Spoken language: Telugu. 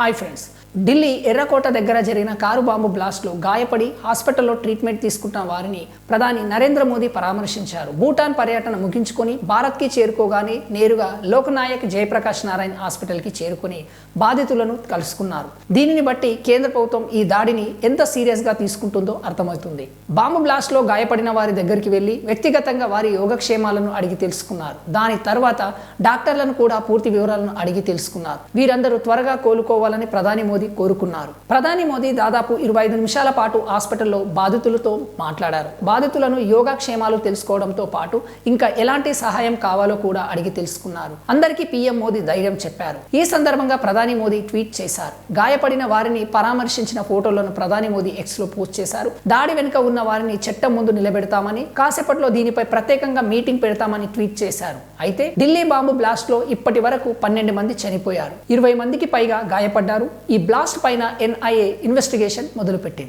హాయ్ ఫ్రెండ్స్ ఢిల్లీ ఎర్రకోట దగ్గర జరిగిన కారు బాంబు బ్లాస్ట్లో గాయపడి హాస్పిటల్లో ట్రీట్మెంట్ తీసుకుంటున్న వారిని ప్రధాని నరేంద్ర మోదీ పరామర్శించారు. భూటాన్ పర్యటన ముగించుకొని భారత్కి చేరుకోగానే నేరుగా లోకనాయక్ జయప్రకాష్ నారాయణ్ హాస్పిటల్కి చేరుకుని బాధితులను కలుసుకున్నారు. దీనిని బట్టి కేంద్ర ప్రభుత్వం ఈ దాడిని ఎంత సీరియస్గా తీసుకుంటుందో అర్థమవుతుంది. బాంబు బ్లాస్ట్లో గాయపడిన వారి దగ్గరికి వెళ్ళి వ్యక్తిగతంగా వారి యోగక్షేమాలను అడిగి తెలుసుకున్నారు. దాని తర్వాత డాక్టర్లను కూడా పూర్తి వివరాలను అడిగి తెలుసుకున్నారు. వీరందరూ త్వరగా చేసుకోవాలని ప్రధాని మోదీ కోరుకున్నారు. ప్రధాని మోదీ దాదాపు ఇరవై ఐదు నిమిషాల పాటు హాస్పిటల్లో బాధితులతో మాట్లాడారు. బాధితులను యోగక్షేమాలు తెలుసుకోవడంతో పాటు ఇంకా ఎలాంటి సహాయం కావాలో కూడా అడిగి తెలుసుకున్నారు. అందరికీ పీఎం మోదీ ధైర్యం చెప్పారు. ఈ సందర్భంగా ప్రధాని మోదీ ట్వీట్ చేశారు. గాయపడిన వారిని పరామర్శించిన ఫోటోలను ప్రధాని మోదీ ఎక్స్లో పోస్ట్ చేశారు. దాడి వెనుక ఉన్న వారిని చట్టం ముందు నిలబెడతామని కాసేపట్లో దీనిపై ప్రత్యేకంగా మీటింగ్ పెడతామని ట్వీట్ చేశారు. అయితే ఢిల్లీ బాంబు బ్లాస్ట్లో ఇప్పటి వరకు పన్నెండు మంది చనిపోయారు. ఇరవై మందికి పైగా గాయపడ్డారు ఈ బ్లాస్ట్ పైన ఎన్ఐఏ ఇన్వెస్టిగేషన్ మొదలుపెట్టింది.